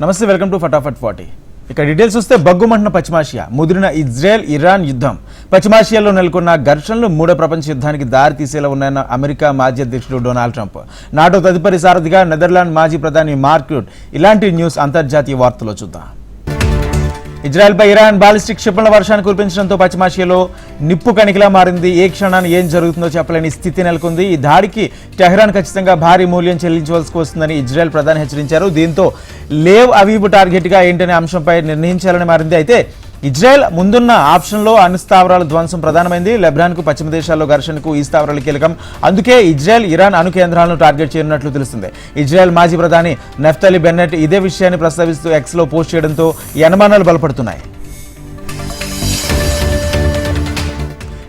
నమస్తే welcome to ఫటాఫట్ forty. ఇక డీటెయిల్స్ వస్తే బగ్గుమంటున్న పశ్చిమాసియా ముదిరిన ఇజ్రాయెల్ ఇరాన్ యుద్ధం. పశ్చిమాసియాలో నెలకొన్న ఘర్షణలు మూడో ప్రపంచ యుద్ధానికి దారి తీసేలా ఉన్నాయన్న అమెరికా మాజీ అధ్యక్షుడు డొనాల్డ్ ట్రంప్. నాటో తదుపరి సారథిగా నెదర్లాండ్ మాజీ ప్రధాని మార్క్యూట్ ఇలాంటి న్యూస్ అంతర్జాతీయ వార్తలో చూద్దాం. ఇజ్రాయెల్పై ఇరాన్ బాలిస్టిక్ క్షిపణుల వర్షాన్ని కురిపించడంతో పశ్చిమాసియాలో నిప్పు కణికిలా మారింది. ఏ క్షణాన్ని ఏం జరుగుతుందో చెప్పలేని స్థితి నెలకొంది. ఈ దాడికి టెహ్రాన్ ఖచ్చితంగా భారీ మూల్యం చెల్లించవలసి వస్తుందని ఇజ్రాయెల్ ప్రధాని హెచ్చరించారు. దీంతో లేవ్ అవీబు టార్గెట్గా ఏంటనే అంశంపై నిర్ణయించాలని మారింది. అయితే ఇజ్రాయెల్ ముందున్న ఆప్షన్లో అణు స్థావరాల ధ్వంసం ప్రధానమైంది. లెబ్రాన్కు పశ్చిమ దేశాల్లో ఘర్షణకు ఈ స్థావరాలు కీలకం. అందుకే ఇజ్రాయెల్ ఇరాన్ అణు కేంద్రాలను టార్గెట్ చేయనున్నట్లు తెలుస్తుంది. ఇజ్రాయెల్ మాజీ ప్రధాని నెఫ్తలి బెన్నెట్ ఇదే విషయాన్ని ప్రస్తావిస్తూ ఎక్స్లో పోస్ట్ చేయడంతో ఈ అనుమానాలు బలపడుతున్నాయి.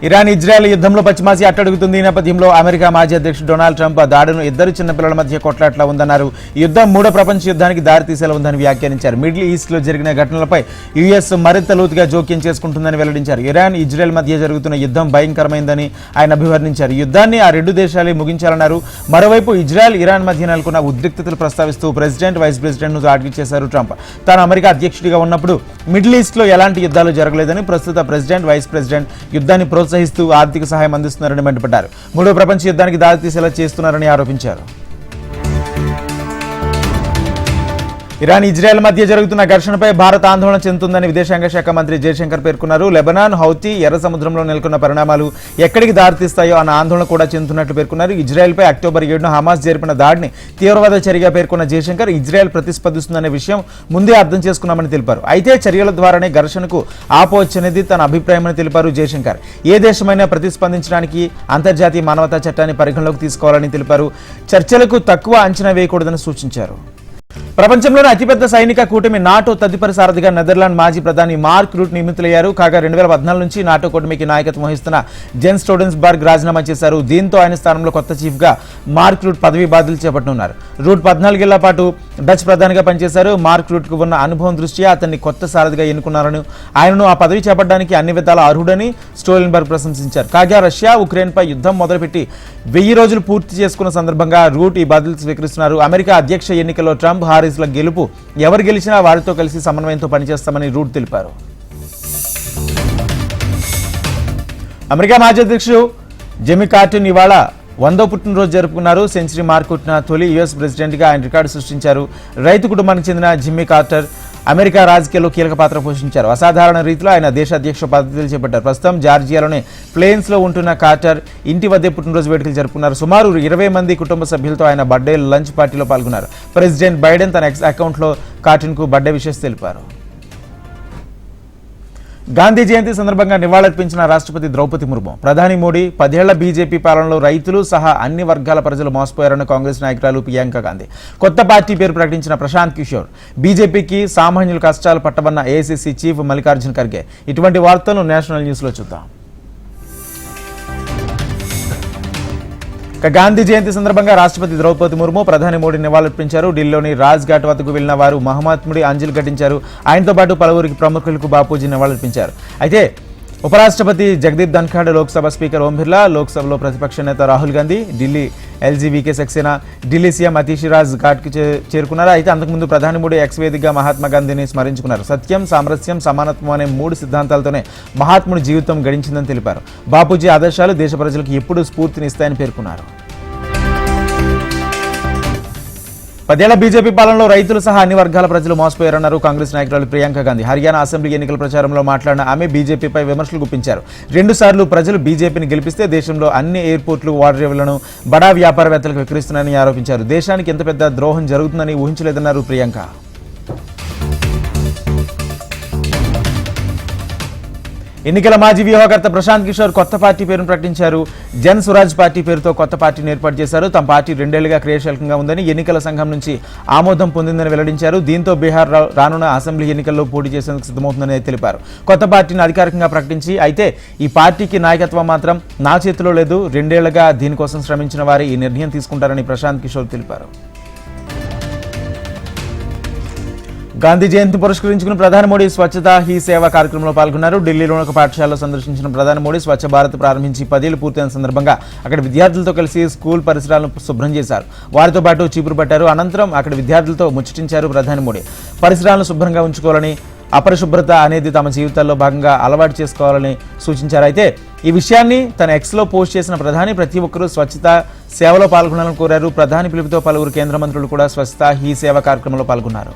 ఇరాన్ ఇజ్రాయెల్ యుద్ధంలో పశ్చిమాసి అట్టడుగుతుంది. ఈ నేపథ్యంలో అమెరికా మాజీ అధ్యక్షుడు డొనాల్డ్ ట్రంప్ దాడును ఇద్దరు చిన్నపిల్లల మధ్య కొట్లాట్లా ఉందన్నారు. యుద్ధం మూడో ప్రపంచ యుద్ధానికి దారితీసేలా ఉందని వ్యాఖ్యానించారు. మిడిల్ ఈస్ట్లో జరిగిన ఘటనలపై యుఎస్ మరింత లోతుగా జోక్యం చేసుకుంటుందని వెల్లడించారు. ఇరాన్ ఇజ్రాయెల్ మధ్య జరుగుతున్న యుద్ధం భయంకరమైందని ఆయన అభివర్ణించారు. యుద్ధాన్ని ఆ రెండు దేశాలే ముగించాలన్నారు. మరోవైపు ఇజ్రాయెల్ ఇరాన్ మధ్య నెలకొన్న ఉద్రిక్తతలు ప్రస్తావిస్తూ ప్రెసిడెంట్ వైస్ ప్రెసిడెంట్ను టార్గెట్ చేశారు ట్రంప్. తాను అమెరికా అధ్యక్షుడిగా ఉన్నప్పుడు మిడిల్ ఈస్ట్లో ఎలాంటి యుద్ధాలు జరగలేదని ప్రస్తుత ప్రెసిడెంట్ వైస్ ప్రెసిడెంట్ యుద్ధాన్ని ప్రోత్సహిస్తూ ఆర్థిక సహాయం అందిస్తున్నారని మండిపడ్డారు. మూడో ప్రపంచ యుద్ధానికి దారితీసేలా చేస్తున్నారని ఆరోపించారు. ఇరాన్ ఇజ్రాయెల్ మధ్య జరుగుతున్న ఘర్షణపై భారత్ ఆందోళన చెందుతుందని విదేశాంగ శాఖ మంత్రి జయశంకర్ పేర్కొన్నారు. లెబనాన్ హౌతీ ఎర్ర సముద్రంలో నెలకొన్న పరిణామాలు ఎక్కడికి దారితీస్తాయో అన్న ఆందోళన కూడా చెందుతున్నట్లు పేర్కొన్నారు. ఇజ్రాయెల్పై అక్టోబర్ ఏడున హమాస్ జరిపిన దాడిని తీవ్రవాద చర్యగా పేర్కొన్న జయశంకర్ ఇజ్రాయెల్ ప్రతిస్పందిస్తుందనే విషయం ముందే అర్థం చేసుకున్నామని తెలిపారు. అయితే చర్యల ద్వారానే ఘర్షణకు ఆపవచ్చనేది తన అభిప్రాయమని తెలిపారు జయశంకర్. ఏ దేశమైనా ప్రతిస్పందించడానికి అంతర్జాతీయ మానవతా చట్టాన్ని పరిగణలోకి తీసుకోవాలని తెలిపారు. చర్చలకు తక్కువ అంచనా వేయకూడదని సూచించారు. ప్రపంచంలోనే అతిపెద్ద సైనిక కూటమి నాటో తదుపరి సారథిగా నెదర్లాండ్ మాజీ ప్రధాని మార్క్ రూట్ నియమితులయ్యారు. కాగా రెండు వేల పద్నాలుగు నుంచి నాటో కూటమికి నాయకత్వం వహిస్తున్న జెన్ స్టోడెన్స్బర్గ్ రాజీనామా చేశారు. దీంతో ఆయన స్థానంలో కొత్త చీఫ్గా మార్క్ రూట్ పదవీ బాధ్యతలు చేపట్టనున్నారు. రూట్ పద్నాలుగేళ్ళ పాటు డచ్ ప్రధానిగా పనిచేశారు. మార్క్ రూట్కు ఉన్న అనుభవం దృష్ట్యా అతన్ని కొత్త సారథిగా ఎన్నుకున్నారని ఆయనను ఆ పదవి చేపట్టడానికి అన్ని విధాల అర్హుడని స్టోలెన్బర్గ్ ప్రశంసించారు. కాగా రష్యా ఉక్రెయిన్ పై యుద్ధం మొదలుపెట్టి వెయ్యి రోజులు పూర్తి చేసుకున్న సందర్భంగా రూట్ ఈ బాధ్యతలు స్వీకరిస్తున్నారు. అమెరికా అధ్యక్ష ఎన్నికల్లో ట్రంప్ హారిస్ల గెలుపు ఎవరు గెలిచినా వారితో కలిసి సమన్వయంతో పనిచేస్తామని రూట్ తెలిపారు. అమెరికా మాజీ అధ్యక్షుడు జెమి కార్టూన్ ఇవాళ వందో పుట్టినరోజు జరుపుకున్నారు సెంచరీ మార్క్ కొట్టిన తొలి యుఎస్ ప్రెసిడెంట్గా ఆయన రికార్డు సృష్టించారు. రైతు కుటుంబానికి చెందిన జిమ్మీ కార్టర్ అమెరికా రాజకీయాల్లో కీలక పాత్ర పోషించారు. అసాధారణ రీతిలో ఆయన దేశాధ్యక్ష పద్ధతులు చేపట్టారు. ప్రస్తుతం జార్జియాలోని ప్లేన్స్లో ఉంటున్న కార్టర్ ఇంటి వద్దే పుట్టినరోజు వేడుకలు జరుపుకున్నారు. సుమారు ఇరవై మంది కుటుంబ సభ్యులతో ఆయన బర్త్డే లంచ్ పార్టీలో పాల్గొన్నారు. ప్రెసిడెంట్ బైడెన్ తన ఎక్స్ అకౌంట్లో కార్టూన్కు బర్త్డే విషెస్ తెలిపారు. గాంధీ జయంతి సందర్భంగా నివాళులర్పించిన రాష్ట్రపతి ద్రౌపది ముర్ము. ప్రధాని మోడీ పదేళ్ళ బీజేపీ పాలనలో రైతులు సహా అన్ని వర్గాల ప్రజలు మోసపోయారన్న కాంగ్రెస్ నాయకురాలు ప్రియాంక గాంధీ. కొత్త పార్టీ పేరు ప్రకటించిన ప్రశాంత్ కిషోర్ బీజేపీకి సామాన్యుల కష్టాలు పట్టబన్న ఏఐసీసీ చీఫ్ మల్లికార్జున్ ఖర్గే. ఇటువంటి వార్తలను నేషనల్ న్యూస్లో చూద్దాం. ఇక గాంధీ జయంతి సందర్భంగా రాష్ట్రపతి ద్రౌపది ముర్ము ప్రధాని మోడీ నివాళులర్పించారు. ఢిల్లీలోని రాజ్ ఘాట్ వద్దకు వెళ్ళిన వారు మహమాత్ముడి అంజలి ఘటించారు ఆయనతో పాటు పలువురికి ప్రముఖులకు బాపూజీ నివాళులర్పించారు. అయితే ఉపరాష్ట్రపతి జగదీప్ ధన్ఖడ్ లోక్సభ స్పీకర్ ఓం బిర్లా లోక్సభలో ప్రతిపక్ష నేత Rahul Gandhi Delhi LG VK Saxena Delhi CM అతీషిరాజ్ ఘాట్కి చే- చేరుకున్నారు? అయితే అంతకుముందు ప్రధాని మోడీ ఎక్స్ వేదికగా మహాత్మా గాంధీని స్మరించుకున్నారు. సత్యం సామరస్యం సమానత్వం అనే మూడు సిద్ధాంతాలతోనే మహాత్ముడి జీవితం గడించిందని తెలిపారు. బాపూజీ ఆదర్శాలు దేశ ప్రజలకు ఎప్పుడూ స్ఫూర్తినిస్తాయని పేర్కొన్నారు. పదేళ్ళ బీజేపీ పాలనలో రైతులు సహా అన్ని వర్గాల ప్రజలు మోసపోయారన్నారు కాంగ్రెస్ నాయకురాలు ప్రియాంక గాంధీ. హర్యానా అసెంబ్లీ ఎన్నికల ప్రచారంలో మాట్లాడిన ఆమె బీజేపీపై విమర్శలు గుప్పించారు. రెండు సార్లు ప్రజలు బీజేపీని గెలిపిస్తే దేశంలో అన్ని ఎయిర్పోర్ట్లు వాడరేవులను బడా వ్యాపారవేత్తలకు విక్రయిస్తున్నారని ఆరోపించారు. దేశానికి ఎంత పెద్ద ద్రోహం జరుగుతుందని ఊహించలేదన్నారు ప్రియాంక. ఎన్నికల మాజీ వ్యూహకర్త ప్రశాంత్ కిషోర్ కొత్త పార్టీ పేరును ప్రకటించారు. జన్ స్వరాజ్ పార్టీ పేరుతో కొత్త పార్టీని ఏర్పాటు చేశారు. తమ పార్టీ రెండేళ్ళుగా క్రియాశీలకంగా ఉందని ఎన్నికల సంఘం నుంచి ఆమోదం పొందిందని వెల్లడించారు. దీంతో బీహార్ రానున్న అసెంబ్లీ ఎన్నికల్లో పోటీ చేసేందుకు సిద్ధమవుతుందని తెలిపారు. కొత్త పార్టీని అధికారికంగా ప్రకటించి అయితే ఈ పార్టీకి నాయకత్వం మాత్రం నా చేతిలో లేదు. రెండేళ్ళుగా దీనికోసం శ్రమించిన వారే ఈ నిర్ణయం తీసుకుంటారని ప్రశాంత్ కిషోర్ తెలిపారు. గాంధీ జయంతి పురస్కరించుకుని ప్రధాని మోడీ స్వచ్ఛత హీ సేవ కార్యక్రమంలో పాల్గొన్నారు. ఢిల్లీలోని ఒక పాఠశాలలో సందర్శించిన ప్రధాని మోడీ స్వచ్ఛ భారత్ ప్రారంభించి పదేళ్ళు పూర్తయిన సందర్భంగా అక్కడ విద్యార్థులతో కలిసి స్కూల్ పరిసరాలను శుభ్రం చేశారు. వారితో పాటు చీపురు పట్టారు. అనంతరం అక్కడ విద్యార్థులతో ముచ్చటించారు ప్రధాని మోడీ. పరిసరాలను శుభ్రంగా ఉంచుకోవాలని అపరిశుభ్రత అనేది తమ జీవితాల్లో భాగంగా అలవాటు చేసుకోవాలని సూచించారు. అయితే ఈ విషయాన్ని తన ఎక్స్లో పోస్ట్ చేసిన ప్రధాని ప్రతి ఒక్కరూ స్వచ్ఛత సేవలో పాల్గొనాలని కోరారు. ప్రధాని పిలుపుతో పలువురు కేంద్ర మంత్రులు కూడా స్వచ్ఛత హీ సేవ కార్యక్రమంలో పాల్గొన్నారు.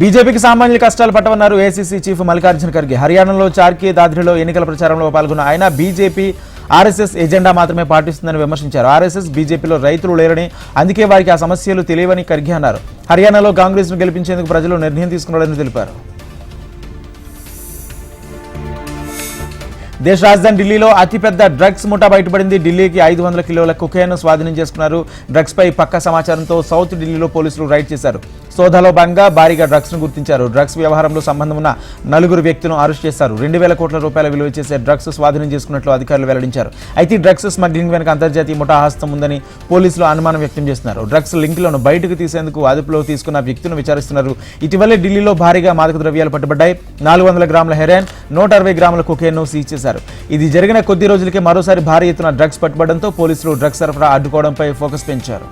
బీజేపీకి సామాన్యుల కష్టాలు పట్టవన్నారు ఏసీసీ చీఫ్ మల్లికార్జున ఖర్గే. హర్యానాలో చార్కి దాద్రిలో ఎన్నికల ప్రచారంలో పాల్గొన్న ఆయన బీజేపీ ఆర్ఎస్ఎస్ ఎజెండా మాత్రమే పాటిస్తుందని విమర్శించారు. ఆర్ఎస్ఎస్ బీజేపీలో రైతులు లేరని అందుకే వారికి ఆ సమస్యలు తెలియవని ఖర్గే అన్నారు. హర్యానాలో కాంగ్రెస్ను గెలిపించేందుకు ప్రజలు నిర్ణయం తీసుకున్నారని తెలిపారు. దేశ రాజధాని ఢిల్లీలో అతిపెద్ద డ్రగ్స్ ముఠా బయటపడింది. ఢిల్లీకి ఐదు వందల కిలోల కుకేను స్వాధీనం చేసుకున్నారు. డ్రగ్స్ పై పక్క సమాచారంతో సౌత్ ఢిల్లీలో పోలీసులు రైడ్ చేశారు. సోదాలో భాగంగా భారీగా డ్రగ్స్ను గుర్తించారు. డ్రగ్స్ వ్యవహారంలో సంబంధం ఉన్న నలుగురు వ్యక్తులను అరెస్ట్ చేశారు. రెండు వేల కోట్ల రూపాయల విలువ చేసే డ్రగ్స్ స్వాధీనం చేసుకున్నట్లు అధికారులు వెల్లడించారు. అయితే ఈ డ్రగ్స్ స్మగ్లింగ్ వెనుక అంతర్జాతీయ ముఠా హస్తం ఉందని పోలీసులు అనుమానం వ్యక్తం చేస్తున్నారు. డ్రగ్స్ లింకులను బయటకు తీసేందుకు అదుపులో తీసుకున్న వ్యక్తులను విచారిస్తున్నారు. ఇటీవలే ఢిల్లీలో భారీగా మాదక ద్రవ్యాలు పట్టుబడ్డాయి. నాలుగు వందల గ్రాముల హెరాయిన్ నూట అరవై గ్రాముల కుకేన్ను సీజ్ చేశారు. ఇది జరిగిన కొద్ది రోజులకే మరోసారి భారీ ఎత్తున డ్రగ్స్ పట్టుబడంతో పోలీసులు డ్రగ్స్ సరఫరా అడ్డుకోవడంపై ఫోకస్ పెంచారు.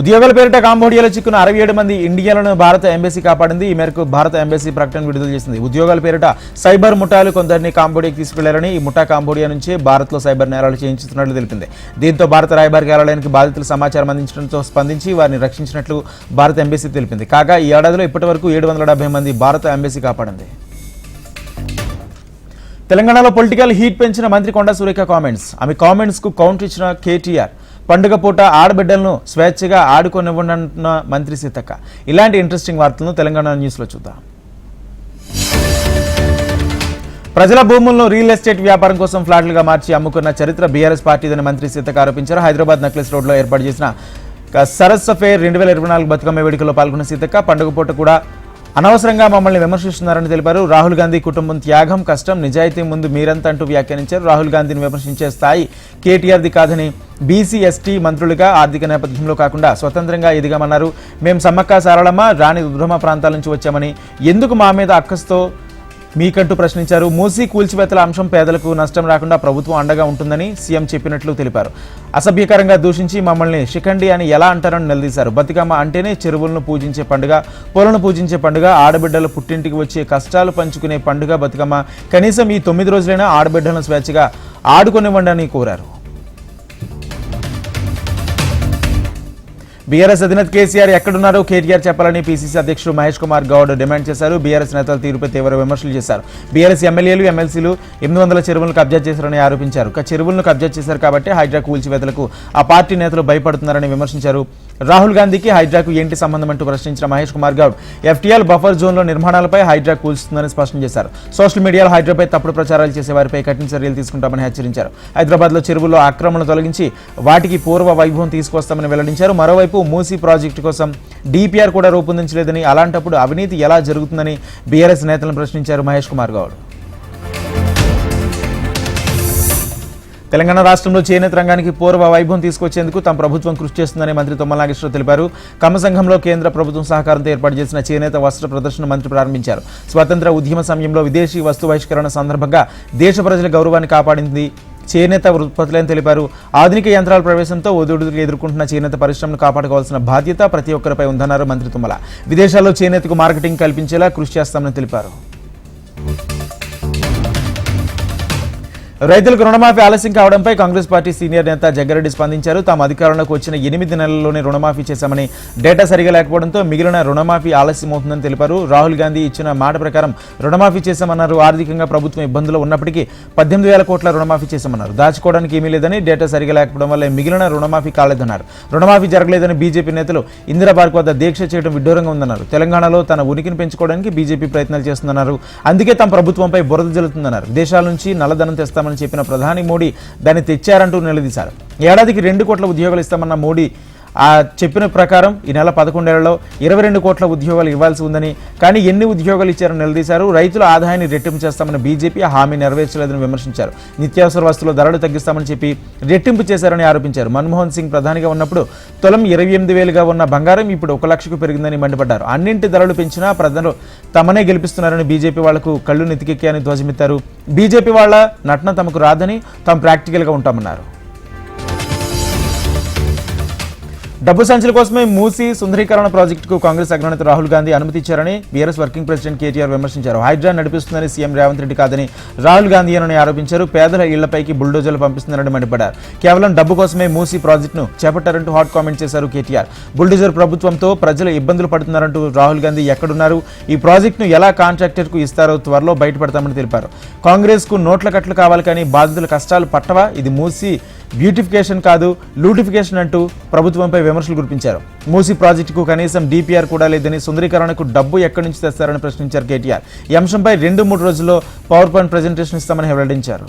ఉద్యోగాల పేరిట కాంబోడియాలో చిక్కున్న అరవై ఏడు మంది ఇండియాలను భారత ఎంబసీ కాపాడింది. ఈ మేరకు భారత ఎంబసీ ప్రకటన విడుదల చేసింది. ఉద్యోగాల పేరిట సైబర్ ముఠాలు కొందరిని కాంబోడియాకి తీసుకెళ్ళారని ఈ ముఠా కాంబోడియా నుంచే భారత్లో సైబర్ నేరాలు చేయించుతున్నట్లు తెలిపింది. దీంతో భారత రాయబారి కార్యాలయానికి బాధితులు సమాచారం అందించడంతో స్పందించి వారిని రక్షించినట్లు భారత ఎంబసీ తెలిపింది. కాగా ఈ ఏడాదిలో ఇప్పటివరకు ఏడు వందల డెబ్బై మంది భారత ఎంబసీ కాపాడింది. తెలంగాణలో పొలిటికల్ హీట్ పెంచిన మంత్రి కొండ సురేఖ కామెంట్స్. ఆమె కామెంట్స్కు కౌంటర్ ఇచ్చిన కేటీఆర్ పండుగ పూట ఆడబిడ్డలను స్వేచ్ఛగా ఆడుకొనివ్వంటున్న మంత్రి సీతక్క. ఇలాంటి ఇంట్రెస్టింగ్ వార్తలను తెలంగాణ న్యూస్లో చూద్దాం. ప్రజల భూములను రియల్ ఎస్టేట్ వ్యాపారం కోసం ఫ్లాట్లుగా మార్చి అమ్ముకున్న చరిత్ర బీఆర్ఎస్ పార్టీదని మంత్రి సీతక్క ఆరోపించారు. హైదరాబాద్ నక్లెస్ రోడ్లో ఏర్పాటు చేసిన సరస్సు ఫేర్ రెండు వేల ఇరవై నాలుగు బతుకమ్మ వేడుకలో పాల్గొన్న సీతక్క పండుగ పూట కూడా అనవసరంగా మమ్మల్ని విమర్శిస్తున్నారని తెలిపారు. రాహుల్ గాంధీ కుటుంబం త్యాగం కష్టం. నిజాయితీ ముందు మీరంత అంటూ వ్యాఖ్యానించారు. రాహుల్ గాంధీని విమర్శించే స్థాయి కేటీఆర్ది కాదని బీసీ ఎస్టీ మంత్రులుగా ఆర్థిక నేపథ్యంలో కాకుండా స్వతంత్రంగా ఎదిగామన్నారు. మేము సమ్మక్క సారళమ్మ రాణి రుద్రమ ప్రాంతాల నుంచి వచ్చామని. ఎందుకు మా మీద అక్కస్తో మీకంటూ ప్రశ్నించారు. మూసీ కూల్చివేతల అంశం పేదలకు నష్టం రాకుండా ప్రభుత్వం అండగా ఉంటుందని సీఎం చెప్పినట్లు తెలిపారు. అసభ్యకరంగా దూషించి మమ్మల్ని శిఖండి అని ఎలా అంటారని నిలదీశారు. బతుకమ్మ అంటేనే చెరువులను పూజించే పండుగ పొలను పూజించే పండుగ ఆడబిడ్డలు పుట్టింటికి వచ్చే కష్టాలు పంచుకునే పండుగ బతుకమ్మ కనీసం ఈ తొమ్మిది రోజులైనా ఆడబిడ్డలను స్వేచ్ఛగా ఆడుకునివ్వండి అని కోరారు. బీఆర్ఎస్ అధినేత కేసీఆర్ ఎక్కడున్నారో కేటీఆర్ చెప్పాలని పీసీసీ అధ్యక్షుడు మహేష్ కుమార్ గౌడ్ డిమాండ్ చేశారు. బీఆర్ఎస్ నేతల తీరుపై తీవ్ర విమర్శలు చేశారు. బీఆర్ఎస్ ఎమ్మెల్యేలు ఎమ్మెల్సీలు ఎనిమిది వందల చెరువులను కబ్జా చేశారని ఆరోపించారు. చెరువులను కబ్జా చేశారు కాబట్టి హైడ్రా కూల్చివేతలకు ఆ పార్టీ నేతలు భయపడుతున్నారని విమర్శించారు. రాహుల్ గాంధీకి హైడ్రాకు ఏంటి సంబంధం అంటూ ప్రశ్నించిన మహేష్ కుమార్ గౌడ్. ఎఫ్టీఎల్ బఫర్ జోన్లో నిర్మాణాలపై హైడ్రా కూల్స్తుందని స్పష్టం చేశారు. సోషల్ మీడియాలో హైడ్రాపై తప్పుడు ప్రచారాలు చేసే వారిపై కఠిన చర్యలు తీసుకుంటామని హెచ్చరించారు. హైదరాబాద్లో చెరువుల్లో ఆక్రమణ తొలగించి వాటికి పూర్వ వైభవం తీసుకొస్తామని వెల్లడించారు. మరోవైపు మూసీ ప్రాజెక్టు కోసం డిపిఆర్ కూడా రూపొందించలేదని అలాంటప్పుడు అవినీతి ఎలా జరుగుతుందని బీఆర్ఎస్ నేతలను ప్రశ్నించారు మహేష్ కుమార్ గౌడ్. తెలంగాణ రాష్ట్రంలో చేనేత రంగానికి పూర్వ వైభవం తీసుకొచ్చేందుకు తమ ప్రభుత్వం కృషి చేస్తుందని మంత్రి తుమ్మల నాగేశ్వరరావు తెలిపారు. కమ్మ సంఘంలో కేంద్ర ప్రభుత్వం సహకారంతో ఏర్పాటు చేసిన చేనేత వస్త్ర ప్రదర్శన మంత్రి ప్రారంభించారు. స్వతంత్ర ఉద్యమ సమయంలో విదేశీ వస్తు బహిష్కరణ సందర్భంగా దేశ ప్రజల గౌరవాన్ని కాపాడింది చేనేత ఉత్పత్తులని తెలిపారు. ఆధునిక యంత్రాల ప్రవేశంతో ఒదుడుదులు ఎదుర్కొంటున్న చేనేత పరిశ్రమను కాపాడుకోవాల్సిన బాధ్యత ప్రతి ఒక్కరిపై ఉందన్నారు మంత్రి తుమ్మల. విదేశాల్లో చేనేతకు మార్కెటింగ్ కల్పించేలా కృషి చేస్తామని తెలిపారు. రైతులకు రుణమాఫీ ఆలస్యం కావడంపై కాంగ్రెస్ పార్టీ సీనియర్ నేత జగ్గారెడ్డి స్పందించారు. తాము అధికారంలోకి వచ్చిన ఎనిమిది నెలల్లోనే రుణమాఫీ చేశామని డేటా సరిగా లేకపోవడంతో మిగిలిన రుణమాఫీ ఆలస్యం అవుతుందని తెలిపారు. రాహుల్ గాంధీ ఇచ్చిన మాట ప్రకారం రుణమాఫీ చేశామన్నారు. ఆర్థికంగా ప్రభుత్వం ఇబ్బందులు ఉన్నప్పటికీ పద్దెనిమిది వేల కోట్ల రుణమాఫీ చేశామన్నారు. దాచుకోవడానికి ఏమీ లేదని డేటా సరిగా లేకపోవడం వల్ల మిగిలిన రుణమాఫీ కాలేదన్నారు. రుణమాఫీ జరగలేదని బీజేపీ నేతలు ఇందిరా పార్క్ వద్ద దీక్ష చేయడం విడ్డూరంగా ఉందన్నారు. తెలంగాణలో తన ఉనికిని పెంచుకోవడానికి బీజేపీ ప్రయత్నాలు చేస్తుందన్నారు. అందుకే తమ ప్రభుత్వంపై బురద జల్లుతుందన్నారు. దేశాల నుంచి నల్లధనం తెస్తామని చెప్పిన ప్రధాని మోడీ దాన్ని తెచ్చారంటూ నిలదీశారు. ఏడాదికి రెండు కోట్ల ఉద్యోగాలు ఇస్తామన్న మోడీ ఆ చెప్పిన ప్రకారం ఈ నెల పదకొండేళ్ళలో ఇరవై రెండు కోట్ల ఉద్యోగాలు ఇవ్వాల్సి ఉందని కానీ ఎన్ని ఉద్యోగాలు ఇచ్చారని నిలదీశారు. రైతుల ఆదాయాన్ని రెట్టింపు చేస్తామని బీజేపీ హామీ నెరవేర్చలేదని విమర్శించారు. నిత్యావసర వస్తువుల ధరలు తగ్గిస్తామని చెప్పి రెట్టింపు చేశారని ఆరోపించారు. మన్మోహన్ సింగ్ ప్రధానిగా ఉన్నప్పుడు తులం ఇరవై ఎనిమిది వేలుగా ఉన్న బంగారం ఇప్పుడు ఒక లక్షకు పెరిగిందని మండిపడ్డారు. అన్నింటి ధరలు పెంచినా ప్రజలు తమనే గెలిపిస్తున్నారని బీజేపీ వాళ్ళకు కళ్ళు నెతికెక్కాయని ధ్వజమెత్తారు. బీజేపీ వాళ్ళ నటన తమకు రాదని తాము ప్రాక్టికల్గా ఉంటామన్నారు. డబ్బు సంచుల కోసమే మూసి సుందరీకరణ ప్రాజెక్టుకు కాంగ్రెస్ అగ్రనేత రాహుల్ గాంధీ అనుమతి ఇచ్చారని బీఆర్ఎస్ వర్కింగ్ ప్రెసిడెంట్ కేటీఆర్ విమర్శించారు. హైడ్రా నడిపిస్తుందని సీఎం రేవంత్ రెడ్డి కాదని రాహుల్ గాంధీ అని ఆరోపించారు. పేదల ఇళ్ళపైకి బుల్డోజర్లు పంపిస్తున్నారని మండిపడ్డారు. కేవలం డబ్బు కోసమే మూసి ప్రాజెక్టును చేపట్టారంటూ హాట్ కామెంట్ చేశారు కేటీఆర్. బుల్డోజర్ ప్రభుత్వంతో ప్రజలు ఇబ్బందులు పడుతున్నారంటూ రాహుల్ గాంధీ ఎక్కడున్నారు? ఈ ప్రాజెక్టును ఎలా కాంట్రాక్టర్కు ఇస్తారో త్వరలో బయటపడతామని తెలిపారు. కాంగ్రెస్కు నోట్ల కట్లు కావాలి కానీ బాధితుల కష్టాలు పట్టవా? ఇది మూసి బ్యూటిఫికేషన్ కాదు లూటిఫికేషన్ అంటూ ప్రభుత్వంపై విమర్శలు కురిపించారు. మూసీ ప్రాజెక్టుకు కనీసం డీపీఆర్ కూడా లేదని సుందరీకరణకు డబ్బు ఎక్కడి నుంచి తెస్తారని ప్రశ్నించారు కేటీఆర్. ఈ అంశంపై రెండు మూడు రోజుల్లో పవర్ పాయింట్ ప్రజెంటేషన్ ఇస్తామని వెల్లడించారు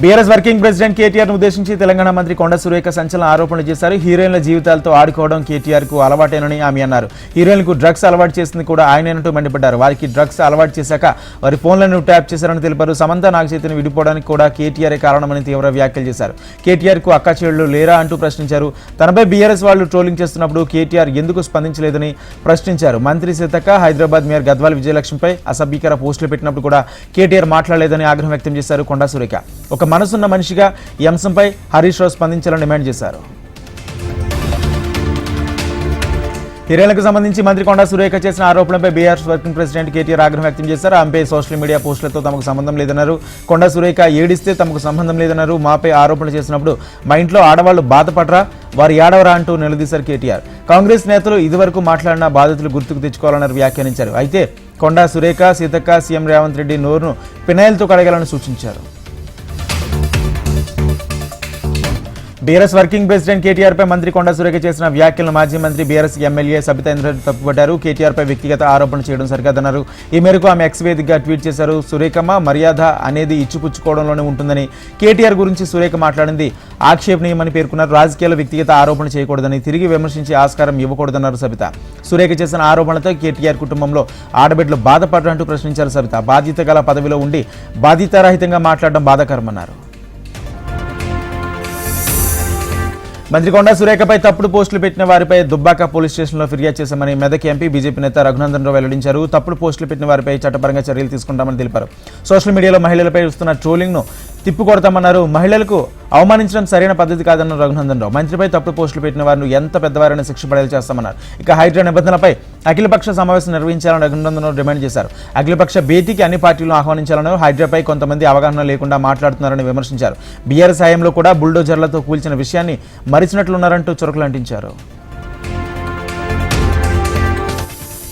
బీఆర్ఎస్ వర్కింగ్ ప్రెసిడెంట్ కేటీఆర్ ఉద్దేశించి తెలంగాణ మంత్రి కొండ సురేఖ సంచలన ఆరోపణలు చేశారు. హీరోయిన్ల జీవితాలతో ఆడుకోవడం కేటీఆర్కు అలవాటేనని ఆమె అన్నారు. హీరోయిన్లకు డ్రగ్స్ అలవాటు చేసింది కూడా ఆయనేనంటూ మండిపడ్డారు. వారికి డ్రగ్స్ అలవాటు చేశాక వారి ఫోన్లను ట్యాప్ చేశారని తెలిపారు. సమంత నాగ చైతన్య విడిపోవడానికి కూడా కేటీఆర్ కారణమని తీవ్ర వ్యాఖ్యలు చేశారు. కేటీఆర్కు అక్క చెల్లెళ్ళు లేరా అంటూ ప్రశ్నించారు. తనపై బీఆర్ఎస్ వాళ్ళు ట్రోలింగ్ చేస్తున్నప్పుడు కేటీఆర్ ఎందుకు స్పందించలేదని ప్రశ్నించారు. మంత్రి సీతక్క హైదరాబాద్ మేయర్ గద్వాల్ విజయలక్ష్మిపై అసభ్యకర పోస్టులు పెట్టినప్పుడు కూడా కేటీఆర్ మాట్లాడలేదని ఆగ్రహం వ్యక్తం చేశారు కొండా సురేఖ. ఒక మనసున్న మనిషిగా ఈ అంశంపై హరీష్ రావు స్పందించాలని డిమాండ్ చేశారు. హీరోయిన్లకు సంబంధించి మంత్రి కొండా సురేఖ చేసిన ఆరోపణలపై బీఆర్ఎస్ వర్కింగ్ ప్రెసిడెంట్ కేటీఆర్ ఆగ్రహం వ్యక్తం చేశారు. ఆమెపై సోషల్ మీడియా పోస్టులతో తమకు సంబంధం లేదన్నారు. కొండా సురేఖ ఏడిస్తే తమకు సంబంధం లేదన్నారు. మాపై ఆరోపణలు చేసినప్పుడు మా ఇంట్లో ఆడవాళ్ళు బాధపడరా వారు ఏడవరా అంటూ నిలదీశారు కేటీఆర్. కాంగ్రెస్ నేతలు ఇదివరకు మాట్లాడిన బాధితులు గుర్తుకు తెచ్చుకోవాలని వ్యాఖ్యానించారు. అయితే కొండా సురేఖ సీతక్క సీఎం రేవంత్ రెడ్డి నోరును పినాయిల్తో కడగాలని సూచించారు. బీఆర్ఎస్ వర్కింగ్ ప్రెసిడెంట్ కేటీఆర్ పై మంత్రి కొండా సురేఖ చేసిన వ్యాఖ్యలను మాజీ మంత్రి బీఆర్ఎస్ ఎమ్మెల్యే సబితా ఇంద్రెడ్డి తప్పుపడ్డారు కేటీఆర్ పై వ్యక్తిగత ఆరోపణ చేయడం సరికాదన్నారు. ఈ మేరకు ఆమె ఎక్స్ వేదికగా ట్వీట్ చేశారు. సురేఖమ్మ మర్యాద అనేది ఇచ్చిపుచ్చుకోవడంలోనే ఉంటుందని కేటీఆర్ గురించి సురేఖ మాట్లాడింది. ఆక్షేపణీయమని పేర్కొన్నారు. రాజకీయాల్లో వ్యక్తిగత ఆరోపణ చేయకూడదని తిరిగి విమర్శించి ఆస్కారం ఇవ్వకూడదన్నారు సబిత. సురేఖ చేసిన ఆరోపణలతో కేటీఆర్ కుటుంబంలో ఆడబిడ్డలు బాధపడరంటూ ప్రశ్నించారు సబిత. బాధ్యత గల పదవిలో ఉండి బాధ్యతారహితంగా మాట్లాడడం బాధాకరమన్నారు. మంత్రి కొండా సురేఖపై తప్పుడు పోస్టులు పెట్టిన వారిపై దుబ్బాక పోలీస్ స్టేషన్లో ఫిర్యాదు చేశామని మెదక్ ఎంపీ బీజేపీ నేత రఘునందన్ రావు వెల్లడించారు. తప్పుడు పోస్టులు పెట్టిన వారిపై చట్టపరంగా చర్యలు తీసుకుంటామని తెలిపారు. సోషల్ మీడియాలో మహిళలపై వస్తున్న ట్రోలింగ్ను తిప్పుకొడతామన్నారు. మహిళలకు అవమానించడం సరైన పద్ధతి కాదన్న రఘునందన్ రావు. మంత్రిపై తప్పుడు పోస్టులు పెట్టిన వారిని ఎంత పెద్దవారైనా శిక్ష పడేలా చేస్తామన్నారు. ఇక హైడ్రా నిబంధనలపై అఖిలపక్ష సమావేశం నిర్వహించాలని రఘునందన్ రావు డిమాండ్ చేశారు. అఖిలపక్ష భేటీకి అన్ని పార్టీలను ఆహ్వానించాలని హైడ్రాపై కొంతమంది అవగాహన లేకుండా మాట్లాడుతున్నారని విమర్శించారు. బీఆర్ఎస్ హయాంలో కూడా బుల్డోజర్లతో కూల్చిన విషయాన్ని మరి కలిసినట్లున్నారంటూ చురకలంటించారు.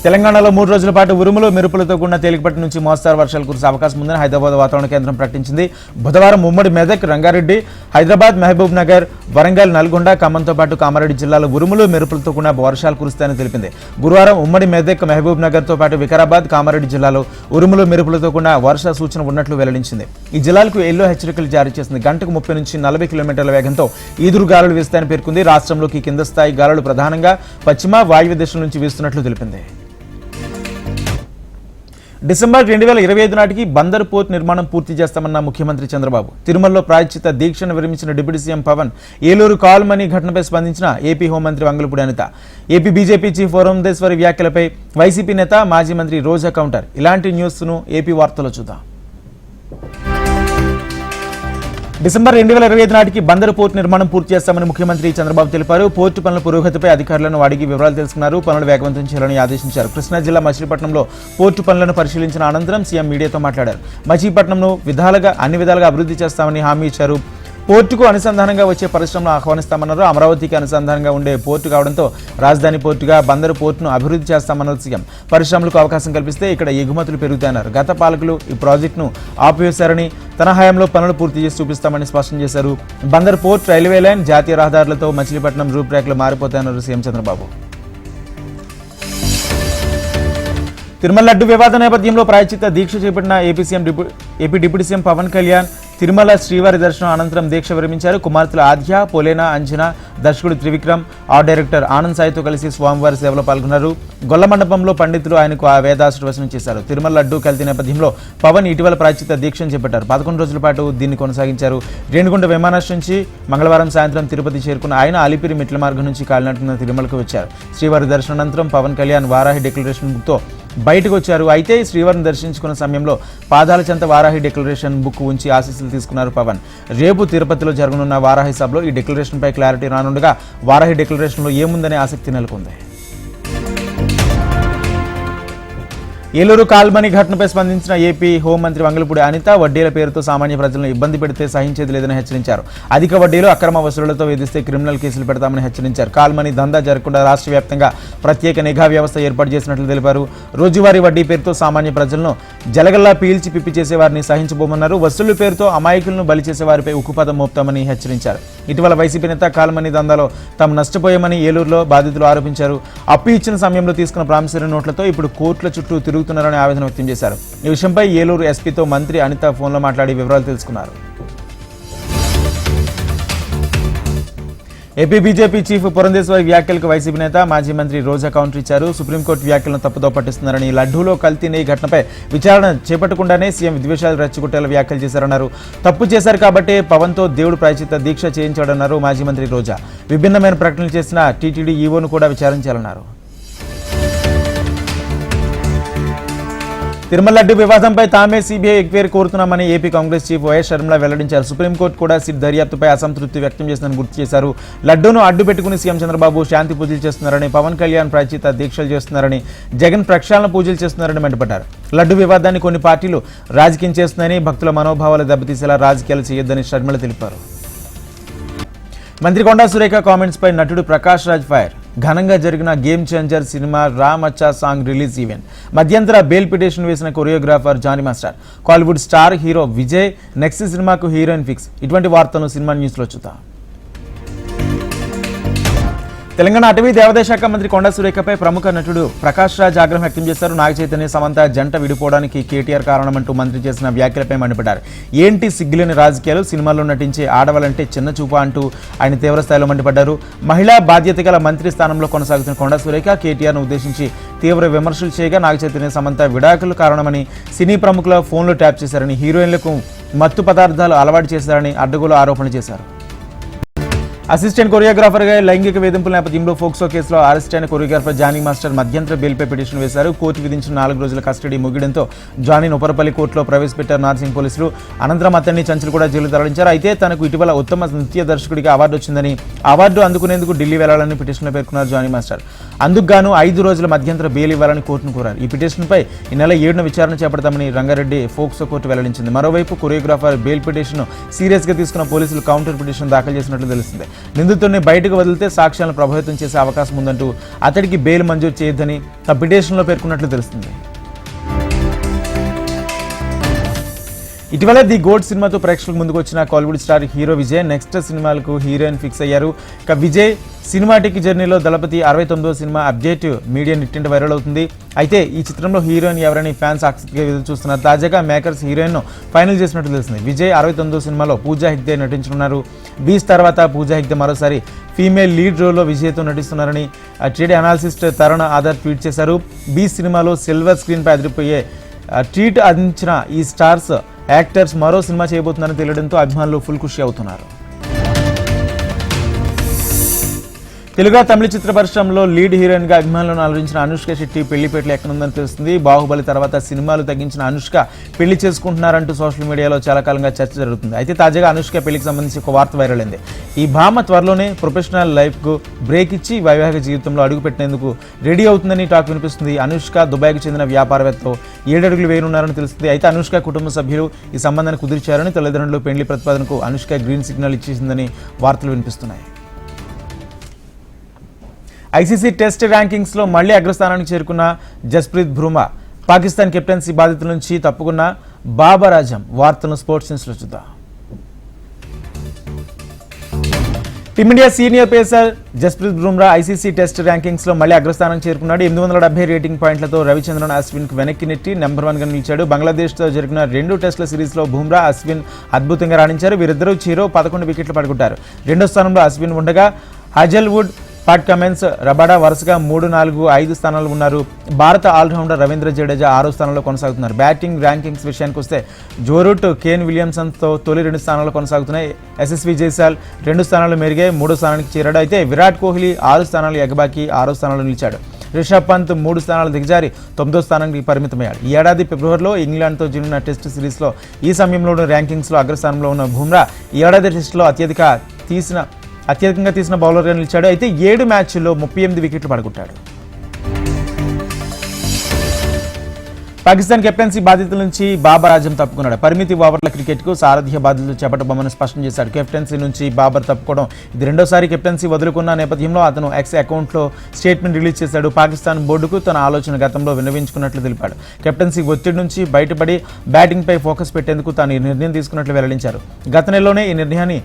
తెలంగాణలో మూడు రోజుల పాటు ఉరుములు మెరుపులతో కూడిన తేలికపాటి నుంచి మోస్తారు వర్షాలు కురిసే అవకాశం ఉందని హైదరాబాద్ వాతావరణ కేంద్రం ప్రకటించింది. బుధవారం ఉమ్మడి మెదక్ రంగారెడ్డి హైదరాబాద్ మహబూబ్ నగర్ వరంగల్ నల్గొండ ఖమ్మంతో పాటు కామారెడ్డి జిల్లాలో ఉరుములు మెరుపులతో కూడిన వర్షాలు కురుస్తాయని తెలిపింది. గురువారం ఉమ్మడి మెదక్ మహబూబ్ నగర్తో పాటు వికారాబాద్ కామారెడ్డి జిల్లాలో ఉరుములు మెరుపులతో కూడిన వర్ష సూచన ఉన్నట్లు వెల్లడించింది. ఈ జిల్లాలకు ఎల్లో హెచ్చరికలు జారీ చేసింది. గంటకు ముప్పై నుంచి నలభై కిలోమీటర్ల వేగంతో ఈదురు గాలులు వీస్తాయని పేర్కొంది. రాష్ట్రంలోకి కింద స్థాయి గాలులు ప్రధానంగా పశ్చిమ వాయువ్య దిశల నుంచి వీస్తున్నట్లు తెలిపింది. డిసెంబర్ రెండు వేల ఇరవై ఐదు నాటికి బందర్ పోర్ట్ నిర్మాణం పూర్తి చేస్తామన్న ముఖ్యమంత్రి చంద్రబాబు. తిరుమలలో ప్రాయశ్చిత దీక్షను విరమించిన deputy CM Pawan Eluru call money ఘటనపై స్పందించిన ఏపీ హోంమంత్రి Vangalapudi Anitha. AP BJP chief వరుణేశ్వరి వ్యాఖ్యలపై వైసీపీ నేత మాజీ మంత్రి రోజా కౌంటర్. ఇలాంటి న్యూస్ను ఏపీ వార్తలో చూద్దాం. డిసెంబర్ రెండు వేల ఇరవై ఐదు నాటికి బందరు పోర్టు నిర్మాణం పూర్తి చేస్తామని ముఖ్యమంత్రి చంద్రబాబు తెలిపారు. పోర్టు పనుల పురోగతిపై అధికారులను అడిగి వివరాలు తెలుసుకున్నారు. పనులు వేగవంతం చేయాలని ఆదేశించారు. కృష్ణా జిల్లా మచిలీపట్నంలో పోర్టు పనులను పరిశీలించిన అనంతరం సీఎం మీడియాతో మాట్లాడారు. మచిలీపట్నంను విధాలుగా అన్ని విధాలుగా అభివృద్ధి చేస్తామని హామీ ఇచ్చారు పోర్టుకు అనుసంధానంగా వచ్చే పరిశ్రమలు ఆహ్వానిస్తామన్నారు. అమరావతికి అనుసంధానంగా ఉండే పోర్టు కావడంతో రాజధాని పోర్టుగా బందరు పోర్టును అభివృద్ధి చేస్తామన్నారు సీఎం. పరిశ్రమలకు అవకాశం కల్పిస్తే ఇక్కడ ఎగుమతులు పెరుగుతాయన్నారు. గత పాలకులు ఈ ప్రాజెక్టును ఆపివేశారని తన హయాంలో పనులు పూర్తి చేసి చూపిస్తామని స్పష్టం చేశారు. బందర్ పోర్ట్ రైల్వే లైన్ జాతీయ రహదారులతో మచిలీపట్నం రూపురేఖలు మారిపోతాయన్నారు సీఎం చంద్రబాబు. తిరుమల లడ్డు వివాద నేపథ్యంలో ప్రాయచిత దీక్ష చేపట్టిన AP CM డిప్యూ AP deputy CM Pawan Kalyan Tirumala శ్రీవారి దర్శనం అనంతరం దీక్ష విరమించారు. కుమార్తెలు ఆద్య పోలేనా అంజనా దర్శకుడు త్రివిక్రమ్ ఆర్ట్ డైరెక్టర్ ఆనంద్ సాయితో కలిసి స్వామివారి సేవలో పాల్గొన్నారు. గొల్ల మండపంలో పండితులు ఆయనకు ఆ వేదాశ్రవసనం చేశారు. తిరుమల లడ్డు కల్తీ నేపథ్యంలో పవన్ ఇటీవల ప్రాచిత దీక్షను చేపట్టారు. పదకొండు రోజుల పాటు దీన్ని కొనసాగించారు. రేణిగుంట విమానాశ్రయం నుంచి మంగళవారం సాయంత్రం తిరుపతి చేరుకున్న ఆయన అలిపిరి మెట్ల మార్గం నుంచి కాలినట్టున తిరుమలకు వచ్చారు. శ్రీవారి దర్శనానంతరం పవన్ కళ్యాణ్ వారాహి డిక్లరేషన్తో బయటకు వచ్చారు అయితే శ్రీవారిని దర్శించుకున్న సమయంలో పాదాల చెంత వారాహి డిక్లరేషన్ బుక్ ఉంచి ఆశీస్సులు తీసుకున్నారు పవన్. రేపు తిరుపతిలో జరగనున్న వారాహి సభలో ఈ డిక్లరేషన్పై క్లారిటీ రానుండగా వారాహి డిక్లరేషన్లో ఏముందనే ఆసక్తి నెలకొంది. ఏలూరు కాల్మని ఘటనపై స్పందించిన ఏపీ హోంమంత్రి వంగలపూడి అనిత వడ్డీల పేరుతో సామాన్య ప్రజలను ఇబ్బంది పెడితే సహించేది లేదని హెచ్చరించారు. అధిక వడ్డీలు అక్రమ వసూళ్ళతో వేధిస్తే క్రిమినల్ కేసులు పెడతామని హెచ్చరించారు. కాల్మని దందా జరగకుండా రాష్ట్ర వ్యాప్తంగా ప్రత్యేక నిఘా వ్యవస్థ ఏర్పాటు చేసినట్లు తెలిపారు. రోజువారీ వడ్డీ పేరుతో సామాన్య ప్రజలను జలగల్లా పీల్చి పిప్పి చేసే వారిని సహించబోమన్నారు. వసూళ్ళ పేరుతో అమాయకులను బలి చేసే వారిపై ఉక్కుపదం మోపుతామని హెచ్చరించారు. ఇటీవల వైసీపీ నేత కాల్మని దందాలో తాము నష్టపోయామని ఏలూరులో బాధితులు ఆరోపించారు. అప్పు ఇచ్చిన సమయంలో తీసుకున్న ప్రామిసరీ నోట్లతో ఇప్పుడు కోర్టుల చుట్టూ తిరుగు తిరుగుతున్నారని ఆవేదన వ్యక్తం చేశారు. ఈ విషయంపై ఏలూరు ఎస్పీతో మంత్రి అనిత ఫోన్లో మాట్లాడి వివరాలు తెలుసుకున్నారు. ఏపీ బీజేపీ చీఫ్ పురంధేశ్వరి వ్యాఖ్యలకు వైసీపీ నేత మాజీ మంత్రి రోజా కౌంటర్ ఇచ్చారు. సుప్రీంకోర్టు వ్యాఖ్యలను తప్పుదో పట్టిస్తున్నారని లడ్డూలో కల్తీన ఈ ఘటనపై విచారణ చేపట్టకుండానే సీఎం విద్వేషాలు రెచ్చగొట్టేలా వ్యాఖ్యలు చేశారన్నారు. తప్పు చేశారు కాబట్టి పవన్తో దేవుడు ప్రాయచిత దీక్ష చేయించాడన్నారు మాజీ మంత్రి రోజా. విభిన్నమైన ప్రకటనలు చేసిన టీటీడీ ఈవోను కూడా విచారించాలన్నారు. తిరుమల లడ్డు వివాదంపై తామే CBI enquiry కోరుతున్నామని AP Congress chief YS Sharmila వెల్లడించారు. సుప్రీంకోర్టు కూడా సిట్ దర్యాప్తుపై అసంతృప్తి వ్యక్తం చేసిందని గుర్తు చేశారు. లడ్డూను అడ్డు పెట్టుకుని సీఎం చంద్రబాబు శాంతి పూజలు చేస్తున్నారని పవన్ కళ్యాణ్ ప్రాచిత దీక్షలు చేస్తున్నారని జగన్ ప్రక్షాళన పూజలు చేస్తున్నారని మండిపడ్డారు. లడ్డు వివాదాన్ని కొన్ని పార్టీలు రాజకీయం చేస్తున్నాయని భక్తుల మనోభావాలు దెబ్బతీసేలా రాజకీయాలు చేయొద్దని షర్మిల తెలిపారు. మంత్రి కొండా సురేఖ కామెంట్స్ పై నటుడు ప్రకాష్ రాజ్ ఫైర్. ఘనంగా జరిగిన గేమ్ చేంజర్ సినిమా రామ్ అచ్చా సాంగ్ రిలీజ్ ఈవెంట్. మధ్యంతర బెయిల్ పిటిషన్ వేసిన choreographer Jani master. Kollywood star hero Vijay next సినిమాకు హీరోయిన్ ఫిక్స్. ఇటువంటి వార్తలను సినిమా న్యూస్లో చూద్దాం. తెలంగాణ అటవీ దేవాదాయ శాఖ మంత్రి కొండ సురేఖపై ప్రముఖ నటుడు ప్రకాష్ రాజ్ ఆగ్రహం వ్యక్తం చేశారు. నాగ చైతన్య సమంత జంట విడిపోవడానికి కేటీఆర్ కారణమంటూ మంత్రి చేసిన వ్యాఖ్యలపై మండిపడ్డారు. ఏంటి సిగ్గులేని రాజకీయాలు? సినిమాల్లో నటించే ఆడవాళ్ళంటే చిన్న చూప అంటూ ఆయన తీవ్రస్థాయిలో మండిపడ్డారు. మహిళా బాధ్యత గల మంత్రి స్థానంలో కొనసాగుతున్న కొండ సురేఖ కేటీఆర్ను ఉద్దేశించి తీవ్ర విమర్శలు చేయగా నాగ చైతన్య సమంత విడాకులు కారణమని సినీ ప్రముఖుల ఫోన్లు ట్యాప్ చేశారని హీరోయిన్లకు మత్తు పదార్థాలు అలవాటు చేశారని అడ్డగోలు ఆరోపణలు చేశారు. అసిస్టెంట్ కొరియోగ్రాఫర్గా లైంగిక వేధింపుల నేపథ్యంలో ఫోక్సో కేసులో అరెస్ట్ అయిన కొరియోగ్రాఫర్ జానీ మాస్టర్ మధ్యంతర బెయిల్పై పిటిషన్ వేశారు. కోర్టు విధించిన నాలుగు రోజుల కస్టడీ ముగియడంతో జానీని ఉపరపల్లి కోర్టులో ప్రవేశపెట్టారు నార్సింగ్ పోలీసులు. అనంతరం అతన్ని చంచలు కూడా జైలు తరలించారు. అయితే తనకు ఇటీవల ఉత్తమ నృత్య దర్శకుడిగా అవార్డు వచ్చిందని అవార్డు అందుకునేందుకు ఢిల్లీ వెళ్ళాలని పిటిషన్లో పేర్కొన్నారు జానీ మాస్టర్. అందుకు గాను ఐదు రోజుల మధ్యంతర బెయిల్ ఇవ్వాలని కోర్టును కోరారు. ఈ పిటిషన్పై ఈ నెల ఏడున విచారణ చేపడతామని రంగారెడ్డి ఫోక్సో కోర్టు వెల్లడించింది. మరోవైపు కొరియోగ్రాఫర్ బెయిల్ పిటిషన్ సీరియస్గా తీసుకున్న పోలీసులు కౌంటర్ పిటిషన్ దాఖలు చేసినట్లు తెలిసింది నిందితుడిని బయటకు వదిలితే సాక్ష్యాలను ప్రభావితం చేసే అవకాశం ఉందంటూ అతడికి బెయిల్ మంజూరు చేయొద్దని ఆ పిటిషన్లో పేర్కొన్నట్లు తెలుస్తుంది. ఇటీవల ది గోల్డ్ సినిమాతో ప్రేక్షకులకు ముందుకు వచ్చిన Kollywood star hero Vijay next సినిమాలకు హీరోయిన్ ఫిక్స్ అయ్యారు. ఇక విజయ్ సినిమాటిక్ జర్నీలో దళపతి అరవై తొమ్మిదో సినిమా అప్డేట్ మీడియా నిట్టింట వైరల్ అవుతుంది. అయితే ఈ చిత్రంలో హీరోయిన్ ఎవరని ఫ్యాన్స్ ఆసక్తిగా ఎదురు చూస్తున్నారు. తాజాగా మేకర్స్ హీరోయిన్ ఫైనల్ చేసినట్టు తెలిసింది విజయ్ అరవై తొమ్మిదో సినిమాలో పూజా హెగ్దే నటించనున్నారు. బీస్ తర్వాత పూజా హెగ్దే మరోసారి ఫీమేల్ లీడ్ రోల్లో విజయ్తో నటిస్తున్నారని trade analyst Tarun Adarsh tweet చేశారు. బీ సినిమాలో సిల్వర్ స్క్రీన్పై అదిరిపోయే ట్రీట్ ట్వీట్ అందించిన ఈ స్టార్స్ యాక్టర్స్ మరో సినిమా చేయబోతున్నారని తెలియడంతో అభిమానులు ఫుల్ ఖుషి అవుతున్నారు. తెలుగు తమిళ చిత్ర పరిశ్రమలో లీడ్ హీరోయిన్గా అభిమానులను అలరించిన అనుష్క శెట్టి పెళ్ళిపేటలు ఎక్కడుందని తెలుస్తుంది. బాహుబలి తర్వాత సినిమాలు తగ్గించిన అనుష్క పెళ్ళి చేసుకుంటున్నారంటూ సోషల్ మీడియాలో చాలా కాలంగా చర్చ జరుగుతుంది. అయితే తాజాగా అనుష్క పెళ్ళికి సంబంధించి ఒక వార్త వైరల్ అయింది. ఈ భామ త్వరలోనే ప్రొఫెషనల్ లైఫ్కు బ్రేక్ ఇచ్చి వైవాహిక జీవితంలో అడుగుపెట్టేందుకు రెడీ అవుతుందని టాక్ వినిపిస్తుంది. అనుష్క దుబాయ్కి చెందిన వ్యాపారవేత్త ఏడడుగులు వేయనున్నారని తెలుస్తుంది. అయితే అనుష్క కుటుంబ సభ్యులు ఈ సంబంధాన్ని కుదిర్చారని తల్లిదండ్రులు పెళ్ళి ప్రతిపాదనకు అనుష్క గ్రీన్ సిగ్నల్ ఇచ్చేసిందని వార్తలు వినిపిస్తున్నాయి. ఐసీసీ టెస్ట్ ర్యాంకింగ్స్లో మళ్ళీ అగ్రస్థానానికి చేరుకున్న జస్ప్రీత్ బుమ్రా పాకిస్తాన్ కెప్టెన్సీ బాధితుల నుంచి తప్పుకున్న బాబర్ ఆజం వార్తలను స్పోర్ట్స్ న్యూస్లో చూద్దాం. Team India senior pacer Jasprit Bumrah ICC test ర్యాంకింగ్స్లో మళ్ళీ అగ్రస్థానం చేరుకున్నాడు. ఎనిమిది వందల డెబ్బై రేటింగ్ పాయింట్లతో రవిచంద్రన్ అశ్విన్కు వెనక్కి నెట్టి నెంబర్ వన్గా నిలిచాడు. బంగ్లాదేశ్తో జరిగిన రెండు టెస్టుల సిరీస్లో బుమ్రా అశ్విన్ అద్భుతంగా రాణించారు. వీరిద్దరూ చీరో పదకొండు వికెట్లు పడుకుంటారు. రెండో స్థానంలో అశ్విన్ ఉండగా హజల్వుడ్ పాట్ కమెన్స్ రబాడా వరుసగా మూడు నాలుగు ఐదు స్థానాలు ఉన్నారు. భారత ఆల్రౌండర్ రవీంద్ర జడేజా ఆరో స్థానంలో కొనసాగుతున్నారు. బ్యాటింగ్ ర్యాంకింగ్స్ విషయానికి వస్తే జోరూట్ కేన్ విలియమ్సన్తో తొలి రెండు స్థానాలు కొనసాగుతున్నాయి. ఎస్ఎస్వి జైసాల్ రెండు స్థానాలు మెరిగే మూడో స్థానానికి చేరాడు. అయితే విరాట్ కోహ్లీ ఆరు స్థానాలు ఎగబాకి ఆరో స్థానంలో నిలిచాడు. రిషబ్ పంత్ మూడు స్థానాలు దిగజారి తొమ్మిదో స్థానానికి పరిమితమయ్యాడు. ఈ ఏడాది ఫిబ్రవరిలో ఇంగ్లాండ్తో జరిగిన టెస్ట్ సిరీస్లో ఈ సమయంలోనూ ర్యాంకింగ్స్లో అగ్రస్థానంలో ఉన్న బుమ్రా ఈ ఏడాది టెస్టులో అత్యధిక తీసిన అత్యధికంగా తీసిన బౌలర్గా నిలిచాడు. అయితే ఏడు మ్యాచ్ల్లో ముప్పై ఎనిమిది వికెట్లు పడుకుంటాడు. పాకిస్తాన్ కెప్టెన్సీ బాధ్యతల నుంచి బాబర్ ఆజం తప్పుకున్నాడు. పరిమితి ఓవర్ల క్రికెట్కు సారథ్య బాధ్యతలు చేపట్టబోమని స్పష్టం చేశాడు. కెప్టెన్సీ నుంచి బాబర్ తప్పుకోవడం ఇది రెండోసారి కెప్టెన్సీ వదులుకున్న నేపథ్యంలో అతను ఎక్స్ అకౌంట్లో స్టేట్మెంట్ రిలీజ్ చేశాడు. పాకిస్తాన్ బోర్డుకు తన ఆలోచన గతంలో విన్నవించుకున్నట్లు తెలిపాడు. కెప్టెన్సీ ఒత్తిడి నుంచి బయటపడి బ్యాటింగ్పై ఫోకస్ పెట్టేందుకు తాను ఈ నిర్ణయం తీసుకున్నట్లు వెల్లడించారు. గత నెలలోనే ఈ నిర్ణయాన్ని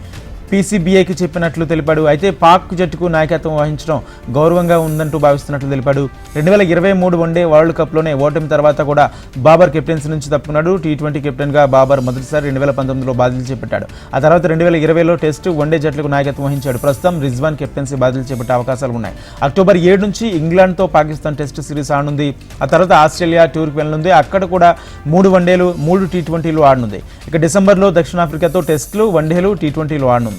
పీసీబీఐకి చెప్పినట్లు తెలిపాడు. అయితే పాక్ జట్టుకు నాయకత్వం వహించడం గౌరవంగా ఉందంటూ భావిస్తున్నట్లు తెలిపాడు. రెండు వేల ఇరవై మూడు వన్డే వరల్డ్ కప్లోనే ఓటమి తర్వాత కూడా బాబర్ కెప్టెన్సీ నుంచి తప్పుకున్నాడు. టీ ట్వంటీ కెప్టెన్గా బాబర్ మొదటిసారి రెండు వేల పంతొమ్మిదిలో బాధ్యతలు చేపట్టాడు. ఆ తర్వాత రెండు వేల ఇరవైలో టెస్టు వన్డే జట్లకు నాయకత్వం వహించాడు. ప్రస్తుతం రిజ్వాన్ కెప్టెన్సీ బాధ్యతలు చేపట్టే అవకాశాలు ఉన్నాయి. అక్టోబర్ ఏడు నుంచి ఇంగ్లాండ్తో పాకిస్తాన్ టెస్ట్ సిరీస్ ఆడనుంది. ఆ తర్వాత ఆస్ట్రేలియా టూర్కి వెళ్ళనుంది. అక్కడ కూడా మూడు వన్డేలు మూడు టీ ట్వంటీలు ఆడనుంది. ఇక డిసెంబర్లో దక్షిణాఫ్రికాతో టెస్టులు వన్డేలు T ట్వంటీలు ఆడనుంది.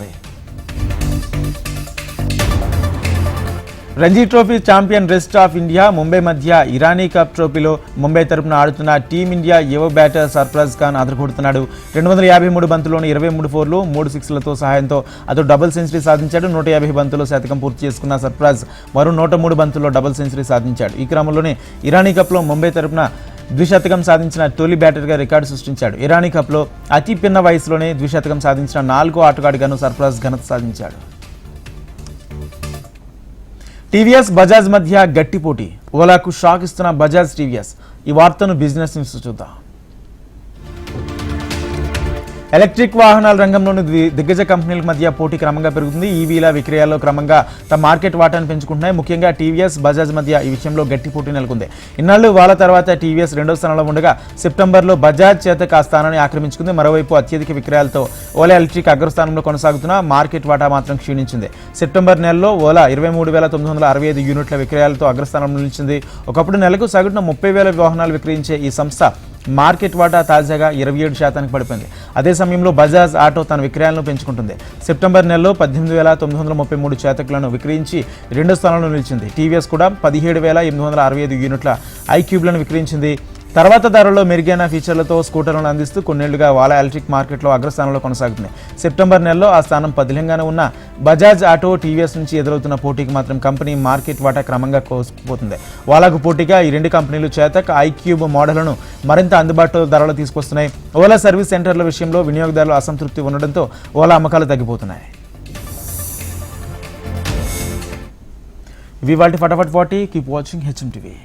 Ranji trophy champion rest of India Mumbai మధ్య ఇరానీ కప్ ట్రోఫీలో ముంబై తరపున ఆడుతున్న టీమిండియా యువ బ్యాటర్ సర్ఫరాజ్ ఖాన్ అదరగొడుతున్నాడు. రెండు వందల యాభై మూడు బంతుల్లోని ఇరవై మూడు ఫోర్లు మూడు సిక్స్లతో సహాయంతో అతడు డబుల్ సెంచరీ సాధించాడు. నూట యాభై బంతుల్లో శతకం పూర్తి చేసుకున్న సర్ఫరాజ్ మరో నూట మూడు బంతుల్లో డబుల్ సెంచరీ సాధించాడు. ఈ క్రమంలోనే ఇరానీ కప్లో ముంబై తరపున ద్విశతకం సాధించిన తొలి బ్యాటర్గా రికార్డు సృష్టించాడు. ఇరానీ కప్లో అతి పిన్న వయసులోనే ద్విశతకం సాధించిన నాలుగో ఆటగాడిగాను సర్ఫరాజ్ ఘనత సాధించాడు. టీవీఎస్ బజాజ్ మధ్య గట్టి పోటీ. ఓలాకు షాక్ ఇస్తున్న బజాజ్ టీవీఎస్. ఈ వార్తను బిజినెస్ న్యూస్ చూద్దాం. ఎలక్ట్రిక్ వాహనాల రంగంలోని దిగ్గజ కంపెనీల మధ్య పోటీ క్రమంగా పెరుగుతుంది. ఈవీల విక్రయాల్లో క్రమంగా తమ మార్కెట్ వాటాను పెంచుకుంటున్నాయి. ముఖ్యంగా టీవీఎస్ బజాజ్ మధ్య ఈ విషయంలో గట్టి పోటీ నెలకొంది. ఇన్నాళ్ళు వాళ్ళ తర్వాత టీవీఎస్ రెండో స్థానంలో ఉండగా సెప్టెంబర్లో బజాజ్ చేత ఆ స్థానాన్ని ఆక్రమించుకుంది. మరోవైపు అత్యధిక విక్రయాలతో ఓలా ఎలక్ట్రిక్ అగ్రస్థానంలో కొనసాగుతున్న మార్కెట్ వాటా మాత్రం క్షీణించింది. సెప్టెంబర్ నెలలో ఓలా ఇరవై మూడు వేల తొమ్మిది వందల అరవై ఐదు యూనిట్ల విక్రయాలతో అగ్రస్థానంలో నిలిచింది. ఒకప్పుడు నెలకు సగటున ముప్పై వేల వాహనాలు విక్రయించే ఈ సంస్థ మార్కెట్ వాటా తాజాగా ఇరవై ఏడు శాతానికి పడిపోయింది. అదే సమయంలో బజాజ్ ఆటో తన విక్రయాలను పెంచుకుంటుంది. సెప్టెంబర్ నెలలో పద్దెనిమిది వేల తొమ్మిది వందల ముప్పై మూడు చేతకులను విక్రయించి రెండో స్థానంలో నిలిచింది. టీవీఎస్ కూడా పదిహేడు వేల ఎనిమిది వందల అరవై ఐదు యూనిట్ల ఐక్యూబ్లను విక్రయించింది. తర్వాత ధరలో మెరుగైన ఫీచర్లతో స్కూటర్లను అందిస్తూ కొన్నేళ్ళుగా వాలా ఎలక్ట్రిక్ మార్కెట్లో అగ్రస్థానంలో కొనసాగుతుంది సెప్టెంబర్ నెలలో ఆ స్థానం పదిలంగానే ఉన్న బజాజ్ ఆటో టీవీఎస్ నుంచి ఎదురవుతున్న పోటీకి మాత్రం కంపెనీ మార్కెట్ వాటా క్రమంగా కోసుకుపోతుంది వాలాకు పోటీగా ఈ రెండు కంపెనీలు చేతక్ ఐక్యూబ్ మోడళ్ళను మరింత అందుబాటులో ధరలు తీసుకొస్తున్నాయి. ఓలా సర్వీస్ సెంటర్ల విషయంలో వినియోగదారులు అసంతృప్తి ఉండడంతో ఓలా అమ్మకాలు తగ్గిపోతున్నాయి. ఇవి వాటి ఫటాఫట్ వాటి కీప్ వాచింగ్ హెచ్ఎం టీవీ.